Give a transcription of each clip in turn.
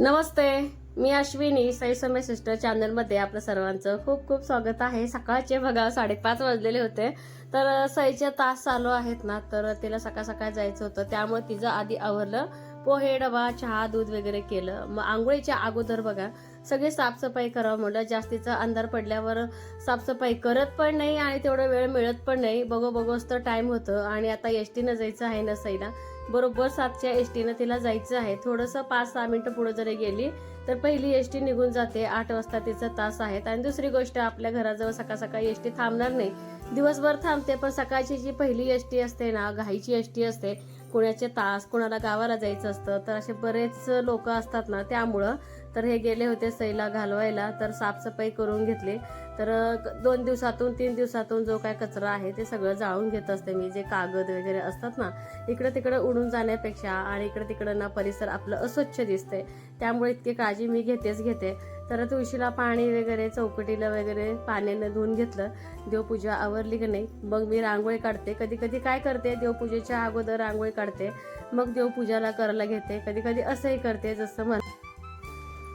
नमस्ते मी अश्विनी सैसमय समय सिस्टर चॅनलमध्ये आपलं सर्वांचं खूप खूप स्वागत आहे. सकाळचे बघा साडेपाच वाजलेले होते. तर सईचे तास चालू आहेत ना तर तिला सकाळ सकाळ जायचं होतं. त्यामुळे तिचं आधी आवरलं पोहे डबा चहा दूध वगैरे केलं. मग आंघोळीच्या अगोदर बघा सगळी साफसफाई करावं म्हटलं. जास्तीचा अंधार पडल्यावर साफसफाई करत पण नाही आणि तेवढा वेळ मिळत पण नाही. बघू बघूच तर टाईम होतं. आणि आता एस टीनं जायचं आहे ना सईला. बरोबर सातच्या एस टीनं तिला जायचं आहे. थोडंसं पाच सहा मिनटं पुढे जरी गेली तर पहिली एस टी निघून जाते. आठ वाजता तिचा तास आहेत आणि दुसरी गोष्ट आपल्या घराजवळ सकाळ सकाळी एस टी थांबणार नाही. दिवसभर थांबते पण सकाळची जी पहिली एस टी असते ना घाईची एस टी असते कोणाचे तास कोणाला गावाला जायचं असतं तर असे बरेच लोक असतात ना त्यामुळं. तर हे गेले होते सैला घालवायला तर साफसफाई करून घेतली. तर दोन दिवसातून तीन दिवसातून जो काय कचरा आहे ते सगळं जाळून घेत असते मी. जे कागद वगैरे असतात ना इकडं तिकडं उडून जाण्यापेक्षा आणि इकडं तिकडं ना परिसर आपलं अस्वच्छ दिसते त्यामुळे इतकी काळजी मी घेतेच घेते. तर तुळशीला पाणी वगैरे चौकटीला वगैरे पाण्यानं धुवून घेतलं. देवपूजा आवरली की नाही? मग मी रांगोळी काढते. कधी कधी काय करते? देवपूजेच्या अगोदर रांगोळी काढते. मग देवपूजाला करायला घेते. कधी कधी असंही करते जसं म्हण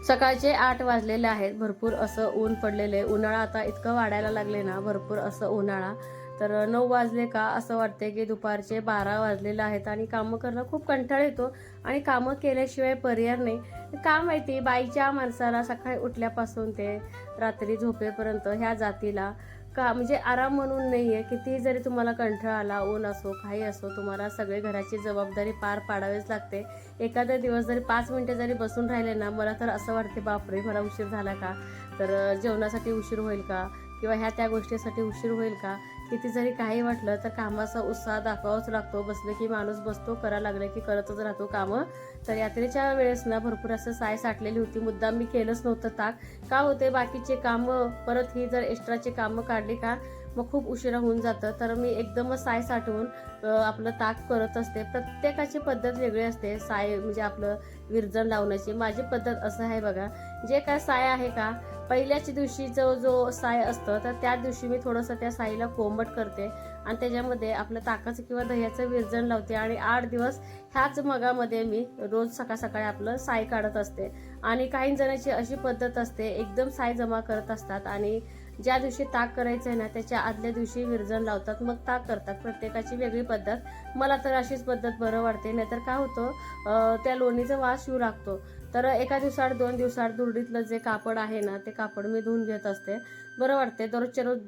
सकाळचे आठ वाजलेले आहेत. भरपूर असं ऊन पडलेले उन्हाळा आता इतकं वाढायला लागले ना भरपूर असं उन्हाळा. तर नऊ वाजले का असं वाटते की दुपारचे बारा वाजलेले आहेत आणि कामं करणं खूप कंटाळ येतो आणि कामं केल्याशिवाय पर्याय नाही. का माहिती बाईच्या माणसाला सकाळी उठल्यापासून ते रात्री झोपेपर्यंत ह्या जातीला का म्हणजे आराम म्हणून नाही आहे कितीही जरी तुम्हाला कंठाळ आला ऊन असो काही असो तुम्हाला सगळे घराची जबाबदारी पार पाडावीच लागते. एखादा दिवस जरी पाच मिनटं जरी बसून राहिले ना मला तर असं वाटते बापरे मला उशीर झाला का? तर जेवणासाठी उशीर होईल का? किंवा ह्या त्या गोष्टीसाठी उशीर होईल का? किती जरी काही वाटलं तर कामाचा उत्साह दाखवावाच लागतो. बसलं की माणूस बसतो करायला लागलं की करतच राहतो कामं. तर यात्रेच्या वेळेस ना भरपूर असं साय साठलेली होती. मुद्दाम मी केलंच नव्हतं ताक. का होते? बाकीचे कामं परत ही जर एक्स्ट्राचे कामं काढली का मग खूप उशिरा होऊन जातं. तर मी एकदमच साय साठवून आपलं ताक करत असते. प्रत्येकाची पद्धत वेगळी असते. साय म्हणजे आपलं विरजण लावण्याची. माझी पद्धत असं आहे बघा. जे काय साय आहे का पहिल्याच दिवशी जो जो साय असतं तर त्या दिवशी मी थोडंसं त्या साईला कोंबट करते. आणि त्याच्यामध्ये आपलं ताकाचं किंवा दह्याचं विरजण लावते. आणि आठ दिवस ह्याच मगामध्ये मी रोज सकाळ सकाळी आपलं साय काढत असते. आणि काही जणांची अशी पद्धत असते एकदम साय जमा करत असतात. आणि ज्या दिवशी ताक करायचं आहे ना त्याच्या आदल्या दिवशी विरजण लावतात. मग ताक करतात. प्रत्येकाची वेगळी पद्धत. मला तर अशीच पद्धत बरं वाटते. नाहीतर काय होतं त्या लोणीचा वास येऊ लागतो. तर एका दिवसाआड दोन दिवसाआड दुरडीतलं जे कापड आहे ना ते कापड मी धुवून घेत असते. बरं वाटते दररोजच्या रोज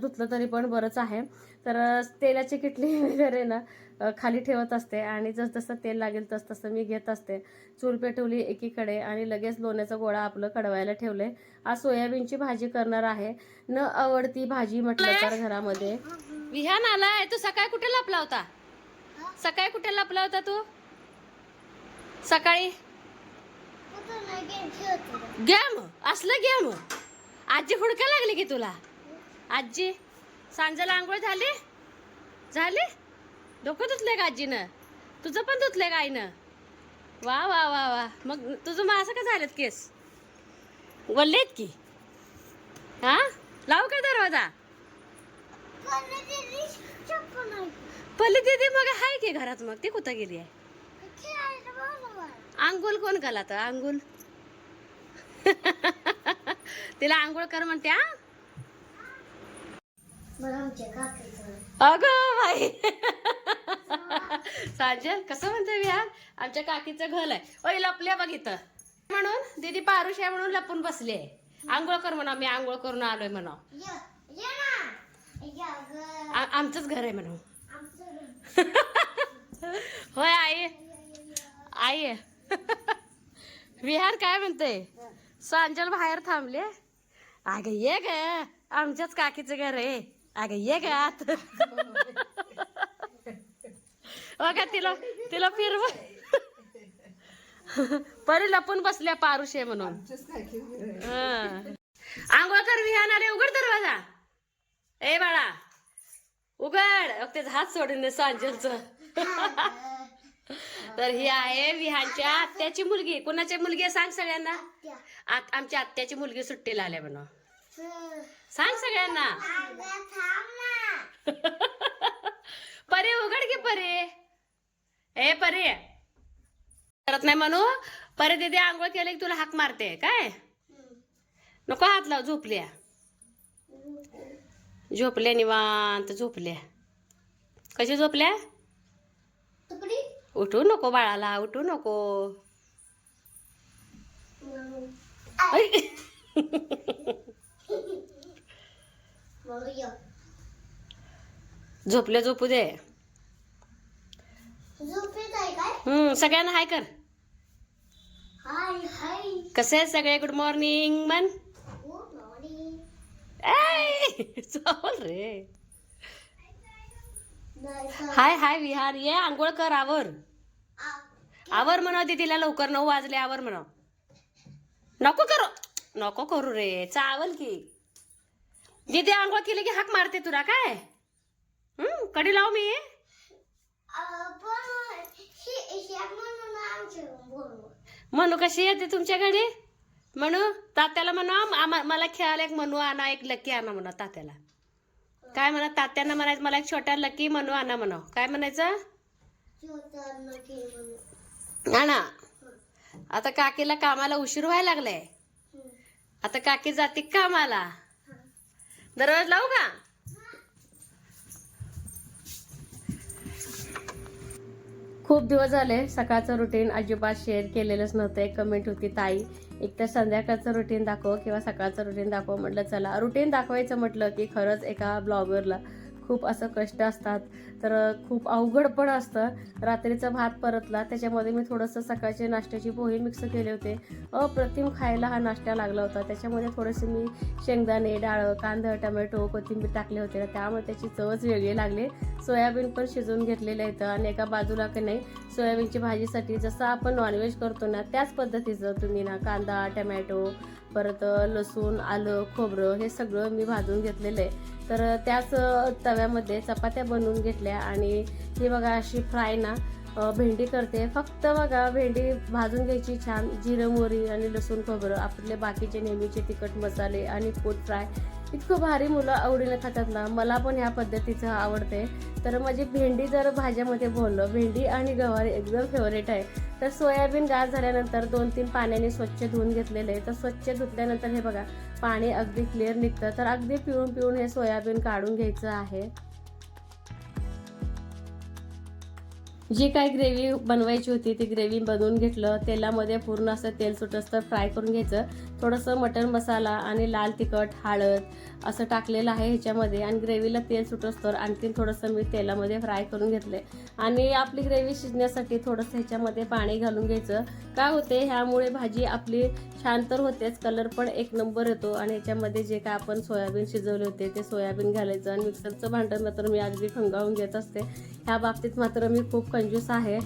धुतलं तरी पण बरंच आहे. तर तेलाची किटली वगैरे ना खाली ठेवत असते आणि जसजसं तेल लागेल तस तसं मी घेत असते. चूल पेटवली एकीकडे आणि लगेच लोण्याचा गोळा आपलं कडवायला ठेवले. आज सोयाबीनची भाजी करणार आहे. न आवडती भाजी म्हटलं तर घरामध्ये. विहान आलाय. तू सकाळी कुठे लपला होता? सकाळी कुठे लपला होता तू? सकाळी? गेम असलं गेम. आजी हुडका लागली की तुला? आजी सांजेला आंघोळ झाली? झाली? डोकं धुतलंय का आजीनं? तुझं पण धुतलंय का आईनं? वा वा वा वा. मग तुझं मग असं का झालेत केस? वल्लेत की? हा? लावू का दरवाजा? पल्ली दीदी मग हाय की घरात मग? ती कुठं गेली आहे? आंघोळ कोण घाला तर आंघोळ? तिला आंघोळ कर म्हणते हा? अगं बाई. साजल कसं म्हणते विहार आमच्या काकीचं घर आहे. ओय लपल्या बघ इथं. म्हणून दीदी पारुष आहे म्हणून लपून बसली. आंघोळ कर म्हणा मी आंघोळ करून आलोय म्हणा. आमचंच घर आहे म्हणून. होय आई. आई विहार काय म्हणते सांजल बाहेर थांबले. अगं ये ग. आमच्याच काकीचं घर आहे. अगं ये ग आत. बघा तिला तिला फिरव. परी लपून बसल्या पारुशे म्हणून. आंघोळ कर विहान आले. उघड दरवाजा. ए बाळा. उघड. ते हात सोडून दे सांजलच तर ही आहे विहानच्या आत्याची मुलगी. कोणाची मुलगी आहे? सांग सगळ्यांना. आत- आमच्या आत्याची मुलगी सुट्टीला आल्या म्हणून. सांग सगळ्यांना. परे उघड की परे. ए परे. करत नाही म्हणू. परत दीदी आंघोळ केलं की तुला हाक मारते. काय? नको हात लाव झोपल्या. झोपल्या निवांत झोपल्या. कशी झोपल्या? उठू नको बाळाला उठू नको. ऐ. झोपल्या झोपू दे. हम्म सगळ्यांना हाय कर. हाय हाय कसे आहेत सगळे? गुड मॉर्निंग मन. गुड मॉर्निंग रे. Hi hi Vihar. ये आंघोळ कर आवर. आवर म्हणा दीदीला लवकर. नऊ वाजले आवर म्हणाव. नको करू. नको करू रे. चावल की. दिदी आंघोळ केली की हाक मारते तुला काय? हम्म कडी लाव मी. म्हणू कशी येते तुमच्याकडे म्हणू तात्याला म्हणा आमा- मला खेळायला एक म्हणू आणा एक लकी आणा म्हणा तात्याला. काय म्हणा तात्यांना म्हणायचं मला एक छोटा लकी म्हणू आणा म्हणा. काय म्हणायचं? आणा. आता काकीला कामाला उशीर व्हायला लागलाय. आता काकी जाते कामाला. दररोज लावू का? खूप दिवस झाले सकाळचं रुटीन अजिबात शेअर केलेलंच नव्हतं. एक कमेंट होती ताई एक तर संध्याकाळचं रुटीन दाखव किंवा सकाळचं रुटीन दाखव म्हटलं चला. रुटीन दाखवायचं म्हटलं की खरंच एका ब्लॉगरला खूप असं कष्ट असतात तर खूप अवघड पण असतं. रात्रीचा भात परतला त्याच्यामध्ये मी थोडंसं सकाळचे नाश्त्याची पोहे मिक्स केले होते. अप्रतिम खायला हा नाश्ता लागला होता. त्याच्यामध्ये थोडेसे मी शेंगदाणे डाळं कांदा टमॅटो कोथिंबीर टाकले होते. ना त्यामुळे त्याची चवच वेगळी लागली. सोयाबीन पण शिजवून घेतलेलं येतं आणि एका बाजूला की नाही सोयाबीनची भाजीसाठी जसं आपण नॉनव्हेज करतो ना त्याच पद्धतीचं तुम्ही ना कांदा टमॅटो परत लसूण आलं खोबरं हे सगळं मी भाजून घेतलेलं आहे. तर त्याच तव्यामध्ये चपात्या बनवून घेतल्या आणि ही बघा अशी फ्राय ना भेंडी करते. फक्त बघा भेंडी भाजून घ्यायची छान जिरं मोरी आणि लसूण खोबरं आपले बाकीचे नेहमीचे तिखट मसाले आणि पोट फ्राय इतकं भारी मुलं आवडीने खातात ना. मला पण ह्या पद्धतीचं आवडते. तर माझी भेंडी जर भाज्यामध्ये बोललं भेंडी आणि गवारी एकदम फेवरेट आहे. तर सोयाबीन गार झाल्यानंतर दोन तीन पाण्याने स्वच्छ धुवून घेतलेले. तर स्वच्छ धुतल्यानंतर हे बघा पाणी अगदी क्लिअर निघतं. तर अगदी पिळून पिळून हे सोयाबीन काढून घ्यायचं आहे. जी काय ग्रेव्ही बनवायची होती ती ग्रेव्ही बनवून घेतलं. तेलामध्ये पूर्ण असं तेल सुटस्तर फ्राय करून घ्यायचं. थोडंसं मटण मसाला आणि लाल तिखट हळद असं टाकलेलं आहे ह्याच्यामध्ये. आणि ग्रेव्हीला तेल सुटस्तर आणखीन थोडंसं मी तेलामध्ये फ्राय करून घेतले. आणि आपली ग्रेव्ही शिजण्यासाठी थोडंसं ह्याच्यामध्ये पाणी घालून घ्यायचं. काय होते ह्यामुळे भाजी आपली छान तर होतेच कलर पण एक नंबर येतो. आणि ह्याच्यामध्ये जे काय आपण सोयाबीन शिजवले होते ते सोयाबीन घालायचं. आणि मिक्सरचं भांडण मात्र मी अगदी खंगाळून घेत असते. ह्या बाबतीत मात्र मी खूप कंजूस आहे.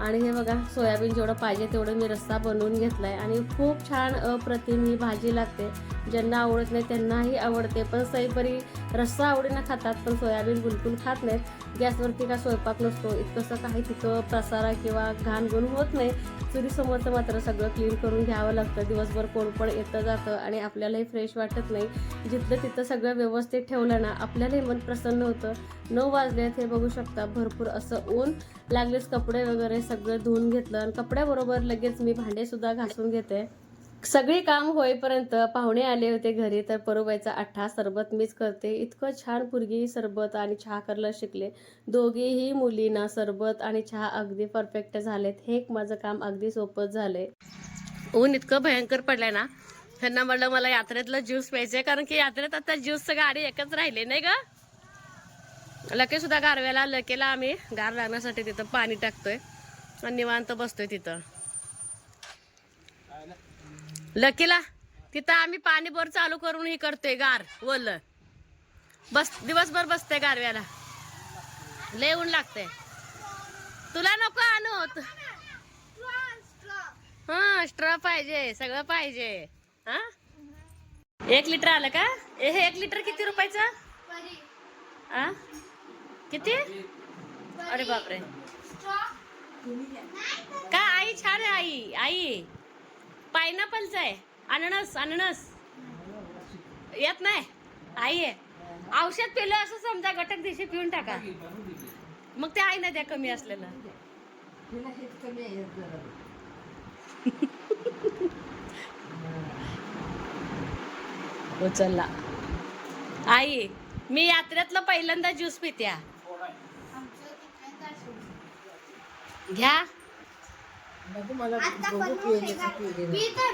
आणि हे बघा सोयाबीन जेवढं पाहिजे तेवढं मी रस्सा बनवून घेतला आहे आणि खूप छान अप्रतिम ही भाजी लागते. ज्यांना आवडत नाही त्यांनाही आवडते. पण सईपरी रस्सा आवडीनं खातात पण सोयाबीन बिलकुल खात नाहीत. गॅसवरती का स्वयंपाक नसतो इतकंसं काही तिथं प्रसारा किंवा घाण गुण होत नाही. चुरीसमोरचं मात्र सगळं क्लीन करून घ्यावं लागतं. दिवसभर कोण पण येतं जातं आणि आपल्यालाही फ्रेश वाटत नाही. जिथलं तिथं सगळं व्यवस्थित ठेवलं ना आपल्यालाही मन प्रसन्न होतं. नऊ वाजलेत हे बघू शकता. भरपूर असं ऊन लागलेच. कपडे वगैरे सगळं धुवून घेतलं. आणि कपड्याबरोबर लगेच मी भांडेसुद्धा घासून घेते. सगळी काम होईपर्यंत पाहुणे आले होते घरी तर परोबाईचा अठ्ठा सरबत मीच करते. इतकं छान पुरगी सरबत आणि चहा करायला शिकले. दोघेही मुलींना सरबत आणि चहा अगदी परफेक्ट झालेत. हे एक माझं काम अगदी सोपं झालंय. ऊन इतकं भयंकर पडलंय ना ह्यांना म्हणलं मला यात्रेतलं ज्यूस प्यायचंय कारण की यात्रेत आता ज्यूसचं गाडी एकच राहिले नाही का लके सुद्धा गारव्याला लकेला आम्ही गार लागण्यासाठी तिथं पाणी टाकतोय. आणि निवांत बसतोय तिथं. लकीला तिथं आम्ही पाणी बोर चालू करून ही करतोय गार वल. बस दिवसभर बसते गारव्याला. लय ऊन लागते तुला नको आणू. हा स्ट्रॉ पाहिजे सगळं पाहिजे. हा? एक लिटर आलं का? ए, हे एक लिटर किती रुपयाचं? आ किती? अरे बापरे. का आई छान आहे आई. आई. पायनापलचं आहे. अननस अननस. येत नाही. आई आहे. औषध पिलं असं समजा घटक दिवशी पिऊन टाका. मग ते आहे ना त्या कमी असलेलं. उचलला. आई मी यात्रेतलं पहिल्यांदा ज्यूस पित्या. घ्या.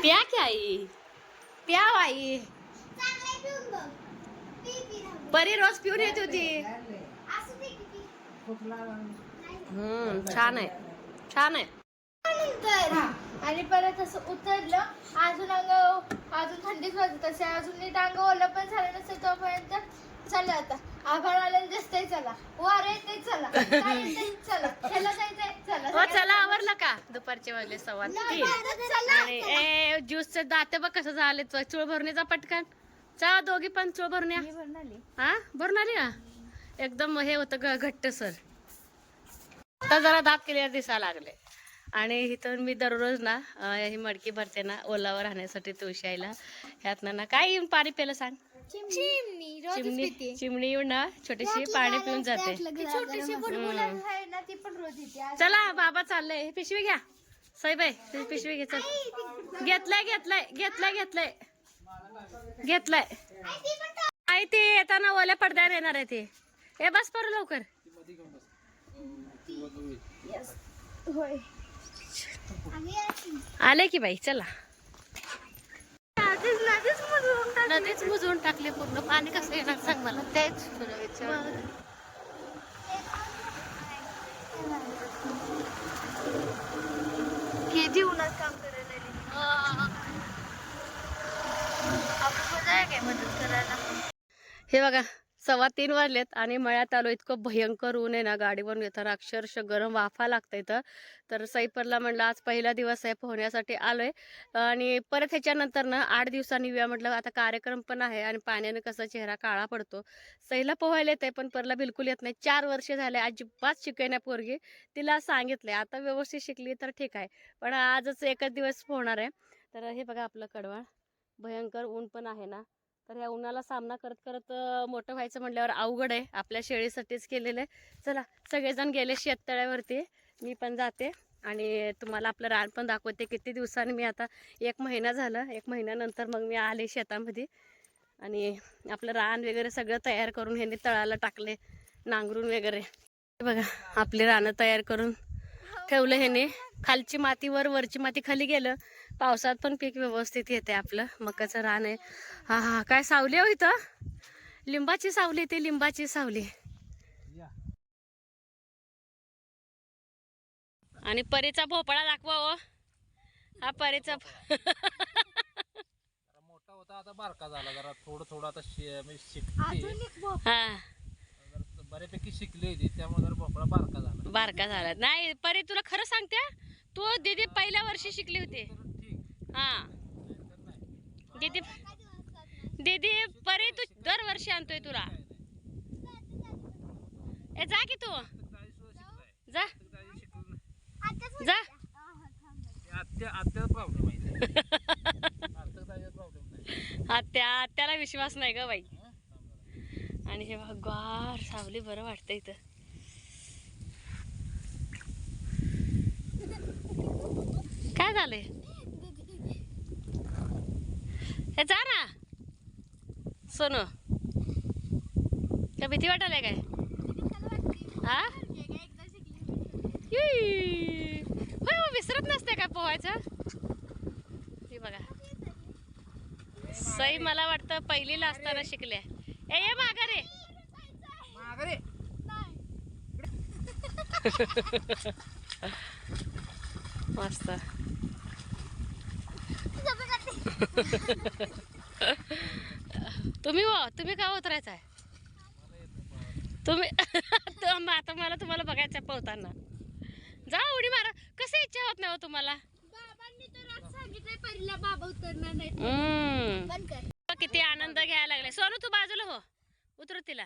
प्या की आई? प्या हो आई चांगलं पिऊन बघ. पी पी थांब. परी रोज पिऊन येत होती. हम्म छान आहे. छान आहे. तर आणि परत असं उतरलं. अजून अंग अजून थंडीच वाजत असे अजून नीट अंग ओलं पण झालं नसेल तोपर्यंत. चला आता. आभाळ आलेलं दिसतंय चला. वार येते चला. काय येतंय? चला. ह्याला जायचंय चला. हो चला आवरलं का? दुपारचे वाजले सव्वा तीन. चला. आणि ए ज्यूसचे दाते बघ कसं झाले. चूळ भरणीचा पटकन. चा दोघी पण चूळ भरून. हा? भरून आली का? एकदम हे होतं ग- घट्ट सर. आता जरा दात क्लिअर दिसायला लागले. आणि इथं मी दररोज ना अं, ही मडकी भरते ना ओलावर राहण्यासाठी तुळशी आईला. ह्यातनं ना काय येऊन पाणी प्यायला सांग? चिमणी. रोजच चिमणी पिते. चिमणी येऊन ना छोटीशी पाणी पिऊन जाते. ती छोटीशी बुलबुल आहे ना ती पण रोज येते. आज चला बाबा चाललंय. हे पिशवी घ्या. साईबाई ही पिशवी घे चल. घेतलाय घेतलाय घेतलाय घेतलाय. घेतलाय. आई ते येताना ओल्या पडद्यावर येणार आहे ते. हे बस पर लवकर. होय आले की बाई चला. नदीच बुजवून टाकले. पूर्ण. पाणी कसं येणार सांग मला. तेच. तुला विचार उन्हात काम करायला. आपण पण जाऊया काय मदत करायला? हे बघा सव्वा तीन वाजलेत आणि मळ्यात आलो. इतकं भयंकर ऊन आहे ना गाडीवरून येताना अक्षरशः गरम वाफा लागतं इथं. तर सईपरला म्हणलं आज पहिला दिवस आहे पोहण्यासाठी आलो आहे आणि परत ह्याच्यानंतर ना आठ दिवसांनी येऊया म्हटलं आता कार्यक्रम पण आहे आणि पाण्यानं कसा चेहरा काळा पडतो. सईला पोहायला येते पण परला बिलकुल येत नाही. चार वर्ष झाले अजिबात शिकाय पोरगी. तिला सांगितलंय आता व्यवस्थित शिकली तर ठीक आहे पण आजच एकच दिवस पोहणार आहे. तर हे बघा आपलं कडवाळ. भयंकर ऊन पण आहे ना. तर या उन्हाला सामना करत करत मोठं व्हायचं म्हटल्यावर अवघड आहे. आपल्या शेळीसाठीच केलेलं आहे. चला सगळेजण गेले शेततळ्यावरती. मी पण जाते आणि तुम्हाला आपलं रान पण दाखवते किती दिवसांनी. मी आता एक महिना झालं. एक महिन्यानंतर मग मी आले शेतामध्ये. आणि आपलं रान वगैरे सगळं तयार करून ह्यांनी तळाला टाकले नांगरून वगैरे. बघा आपले रानं तयार करून ठेवलं ह्याने. खालची माती वर वरची माती खाली गेलं. पावसात पण पीक व्यवस्थित येते आपलं. मकाचं रान आहे. हा हा काय सावली हो इथं? लिंबाची सावली ती लिंबाची सावली. आणि परीचा भोपळा दाखवा हो. हा परीचा मोठा होता आता बारका झाला. जरा थोडं थोडं आता म्हणजे हा. जरा बऱ्यापैकी शिकली होती त्यामुळे जरा भोपळा बारका झाला. बारका झाला. नाही परी तुला खरं सांगते तू दीदी पहिल्या वर्षी शिकली होती. हा. दीदी दीदी परी तू दरवर्षी आणतोय तुला. ए जा की तू. जा. जा. आत्या आत्याला विश्वास नाही ग बाई. आणि हे बघा गार सावली बरं वाटतं इथं. काय झालंय? हे जा ना. सोनू का भीती वाटायला काय? हा होय विसरत नसते काय पोहायचं? हे बघा. सई मला वाटतं पहिलीला असताना शिकल्या. ए ये माघारे. माघारी. मस्त. तुम्ही हो तुम्ही का उतरायचं आहे तुम्ही तुम- आता मला तुम्हाला बघायचं आहे पोहताना. जा उडी मारा. कसं इच्छा होत नाही हो तुम्हाला? बाबांनी तर आज सांगितलंय पहिला बाबा उतरणार नाही किती आनंद घ्यायला लागलाय. सोनू तू बाजूला हो. उतरू तिला.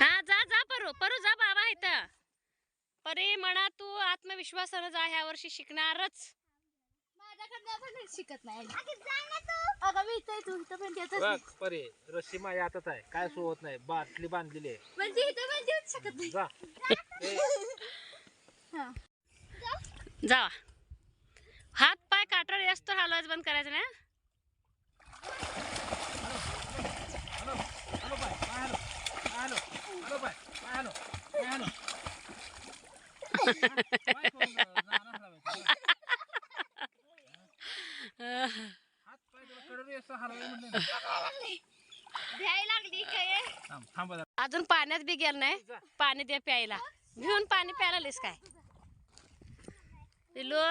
हा जा जा परू परू जा बाबा इथं. परे म्हणा तू आत्मविश्वासानं जा ह्या वर्षी शिकणारच. शिकत नाही अगं मी इथं तू इथं पण देतच नाही. बघ परे रस्सी माझ्या हातात आहे. काय सो होत नाही. बाटली बांधलेली आहे. म्हणजे इथं पण देऊच शकत नाही. जा. ए, हा. जा हात पाय काटार असतो हलवायच बंद करायचं ना हॅलो हॅलो पाय पाय हॅलो पाय हॅलो हॅलो पाय पाय हॅलो पाय हॅलो पाय करून जाणार लावायचा. हात पाय तुला कडरी असं हलवायला म्हटलं ना. भ्यायला लागली काय थांब थांबा जरा. अजून पाण्यात बी गेल नाही. पाणी दे प्यायला. घेऊन पाणी प्यायला काय? हॅलो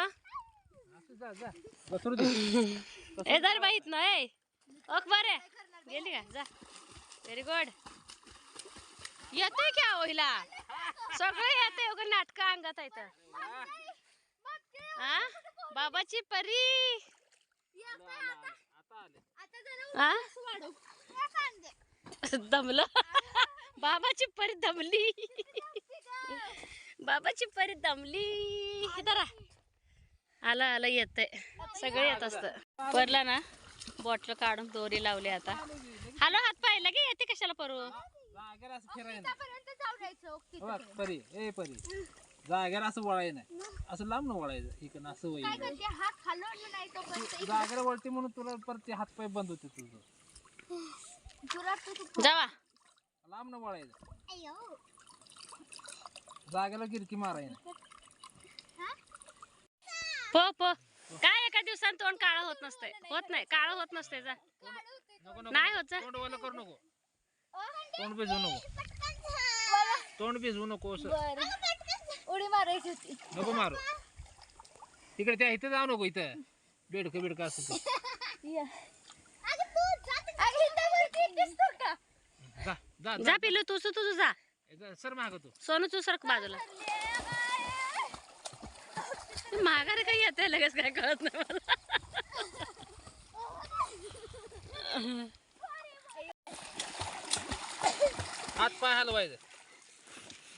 ए दर बाईत ना ए. ओक बरे गेली का? जा. व्हेरी गुड येतोय क्या होईला सगळं येते उगा नाटक अंगात आहे तर हा बाबाची परी. आता दमलं. बाबाची परी दमली. बाबाची परी दमली. दरा आला आलं येते येतंय येत असतं. परला ना. बॉटल काढून दोरी लावली आता. हॅलो हात पाहिला की येते कशाला परू? जागेला असं फिरायला नाही. आतापर्यंत जाऊ द्यायचं ओके. हो परी ए परी. जागेला असं वळायचं नाही. असं लांब न वळायचं इकडं असं काय वळायचं करते? हात हलवलं नाही तोपर्यंत जागेला वळते म्हणून तुला परत ते हात पाय बंद होते तुझं. तुला तू तू जावा. लांब न वळायचं. अयो जागेला गिरकी मारायला पो पो. काय एका दिवसात तोंड काळं होत नसतंय. होत नाही काळं होत नसतंय जा. नको नको नाही होत जा. तोंड ओलं करू नको. तोंड भिजवू नको. तोंड भिजवू नको असं. बर. उडी मारायची होती. नको मारू. तिकडे त्या इथं जाऊ नको इथं. बेडकं बेडकं असं ते. या. अगं, इथं वरती दिसतो का? जा जा जा पिल्लू तुझं तुझं जा. ए, जा, सर माग तू. सोनू तू सरक बाजूला. माघारी काही येते लगेच काय कळत नाही मला. हात पाय हलवायचं.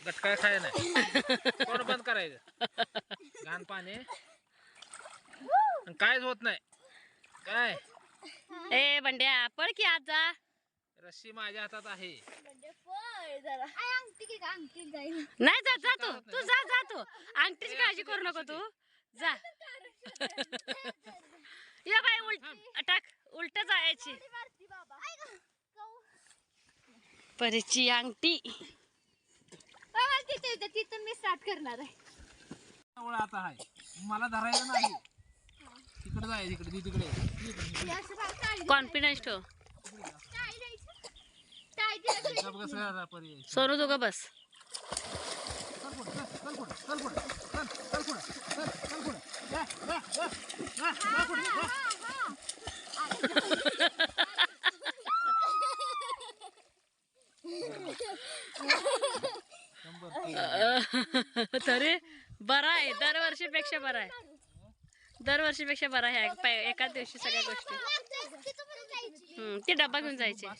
गटकाय खाय नाही. तोंड बंद करायचं. घाण पाणी. आणि कायच होत नाही. काय? ए बंड्या पळ की आज जा. रस्सी माझ्या हातात आहे. नाही जा जा तू. तू जा जा तू. अंगठीची काळजी करू नको तू. जा. ये बाई उलट टाक. उलट जायची उडी मारती बाबा. आई गं, गहू. परीची अंगठी. तिथे इथं तिथं मी स्टार्ट करणार आहे. जवळ आता आहे. मला धरायचं नाही. तिकडे जाय तिकडे ती तिकडे. हे असं बघ, टाळी कॉन्फिडन्स ठेव. टाळी द्यायची. टाळी दिलं तरी गप कसं आता पर्याय सोनू दोघं बस? चल पुढे चल पुढे चल पुढे चल चल पुढे चल चल पुढे. जा जा जा जा जा पुढे जा. शंभर किलो. तरी बरा आहे. दरवर्षीपेक्षा बरा आहे. दरवर्षीपेक्षा बरा आहे एकाच दिवशी सगळ्या गोष्टी. ते ती डबा घेऊन जायची.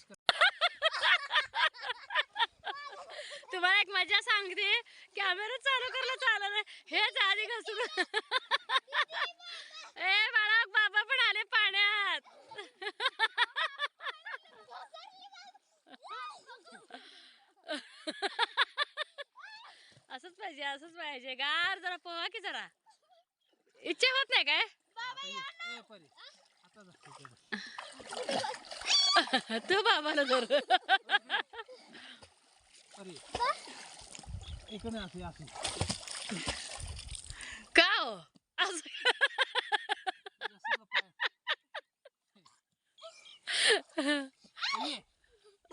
तुम्हाला एक मजा सांगते कॅमेरा चालू करायला चालला नाही. हेच आधी घासून ए बाळा बाबा पण आले पाण्यात असंच पाहिजे असंच पाहिजे गार जरा पोहा की जरा. इच्छा होत नाही काय. तू बाबाला जर का हो? असं जसं पाय. ये.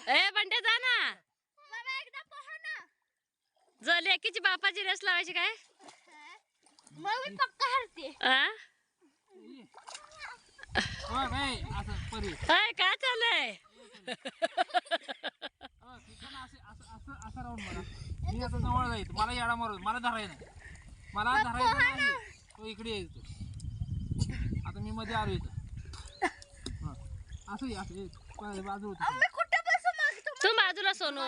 ए बंड्या जा ना बाबा, एकदा पहा ना. जर लेकीची बापाची रेस लावायची काय? मग मी पक्का हरते. हो, काय असं परी. अय काय चाललंय? मी आता जवळ जाईल मला येडा मारू मला धरायला नाही मला धरायचं नाही. तो इकडे तू आता मी मध्ये आलो इथं. असं ये, असं बाजू तू बाजूला सोनू.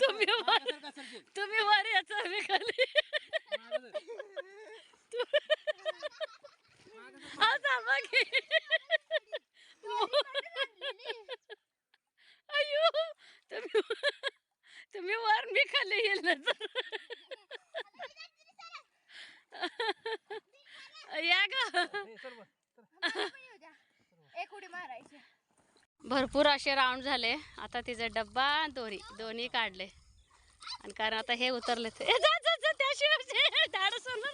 तुम्ही वर तुम्ही वर याचा मी खाली. हा थांबा की अयो तुम्ही तुम्ही वर मी खाली तर. या द्या. एक उडी मारायची. भरपूर असे राऊंड झाले. आता तिचा डब्बा दोरी दोन्ही काढले. आणि कारण आता हे उतरले ते. त्याशिवाय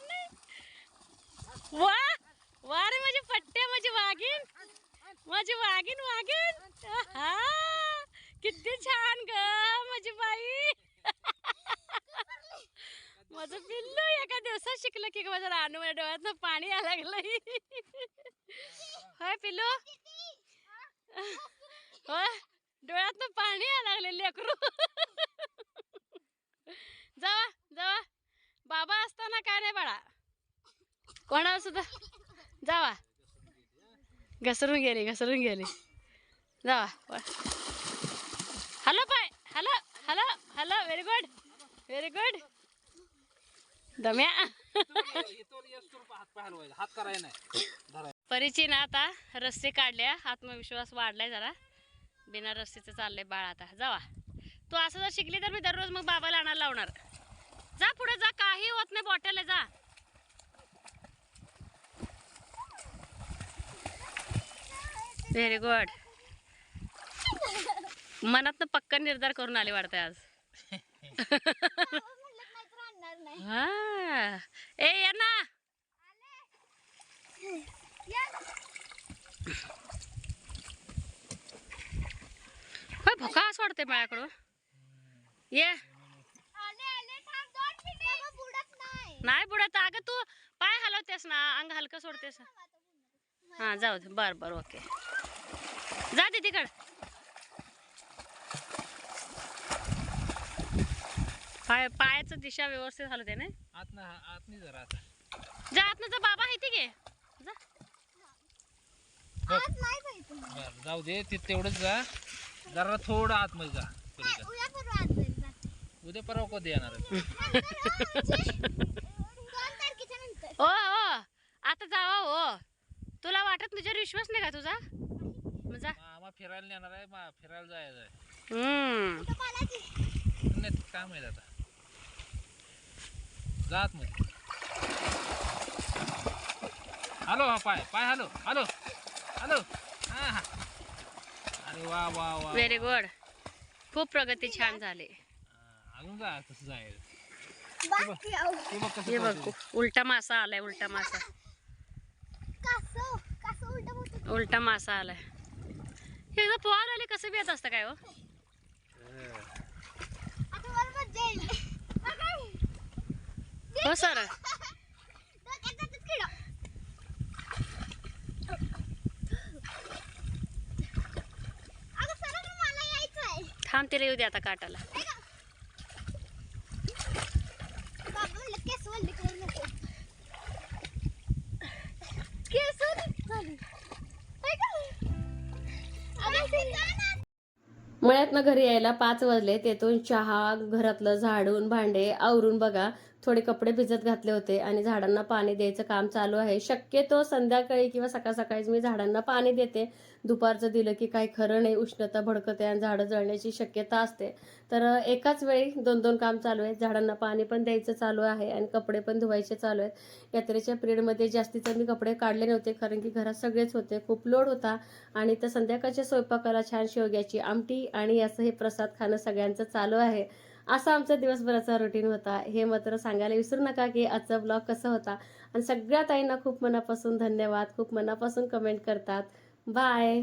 नाही. वा वा रे माझी पट्टे माझी वाघीन माझी वाघीन वाघीन हा किती छान ग माझी बाई. माझं पिल्लू एका दिवसात शिकलं की माझ्या रानू माझ्या डोळ्यातनं पाणी यायला लागलं हाय पिल्लू? होय डोळ्यातनं पाणी यायला लागले लेकरू. जावा जावा. बाबा असताना काय नाही बाळा? कोणाला सुद्धा? जावा. घसरून गेली घसरून गेली. जावा. हॅलो पाय hello hello hello very good very good. दम्या. हे तो येस तो हात पाय हलवायचा हात करायला नाही. धरायला परीची ना आता रस्ते काढल्या आत्मविश्वास वाढलाय जरा. बिना रस्सीचं चाललंय बाळ आता. जावा. तू असं जर शिकली तर मी दररोज मग बाबाला आणायला लावणार. जा पुढे जा. काही होत नाही बॉटल जा. व्हेरी गुड मनातनं पक्का निर्धार करून आले वाटतंय आज. हा. ए या ना. होय भकास वाटते माझ्याकडून ये. आले आले थांब दोन मिनिट. बुडत नाही. नाही बुडत. अगं तू पाय हलवतेस ना. अंग हलकं सोडतेस. हा जाऊ दे. बर बर ओके. जा तिकडं. पाय पायाचं दिशा व्यवस्थित हलवते ना आत आत आता. जा आतनं जा बाबा आहे ती घे. जा. आज नाही पाहिजे बरं जाऊ दे. ते तेवढंच जा. जरा थोडं आतमध्ये जा. पलीकडे. उद्या परवा आज जाईल जाते. उद्या परवा कधी येणार आहे? दोन तारखेच्या नंतर. ओ ओ आता जावा हो. तुला वाटत तुझ्यावर विश्वास नाही का तुझा? मग जा. मामा फिरायला नेणार आहे मा फिरायला जायचं आहे. हम्म. नाही काय माहीत आता. जात मध्ये. हॅलो हा पाय पाय हॅलो हॅलो हॅलो. हा हा. वा वा वा व्हेरी गुड खूप प्रगती छान झाली. हा, अजून. ते बघ कसं हे बघ पळतंय. उलटा मासा आलाय उलटा मासा. उलट मासा आलाय. हे एकदा पोहायला आले कसं बी येत असतं काय हो? हो सर डोक्यात जातात किडा. अगं, सरळ मला यायचं आहे. थांब तिला येऊ दे आता काटाला. मळ्यातनं घरी यायला पाच वाजले तेथून चहा घरातलं झाडून भांडे आवरून बघा. थोडे कपडे भिजत घातले होते आणि झाडांना पाणी द्यायचं काम चालू आहे. शक्यतो संध्याकाळी किंवा सकाळ सकाळीच मी झाडांना पाणी देते. दुपारचं दिलं की काही खरं नाही उष्णता भडकते आणि झाडं जळण्याची शक्यता असते. तर एकाच वेळी दोन दोन काम चालू आहे झाडांना पाणी पण द्यायचं चालू आहे आणि कपडे पण धुवायचे चालू आहेत. यात्रेच्या पिरियडमध्ये जास्तीचं मी कपडे काढले नव्हते कारण की घरात सगळेच होते. खूप लोड होता आणि तर संध्याकाळच्या स्वयंपाकाला छान शेवग्याची आमटी आणि असं हे प्रसाद खाणं सगळ्यांचं चालू आहे. असा आमचा दिवसभराचा रुटीन होता. हे मात्र सांगायला विसरू नका की आजचा ब्लॉग कसा होता. आणि सगळ्या ताईंना खूप मनापासून धन्यवाद. खूप मनापासून कमेंट करतात. बाय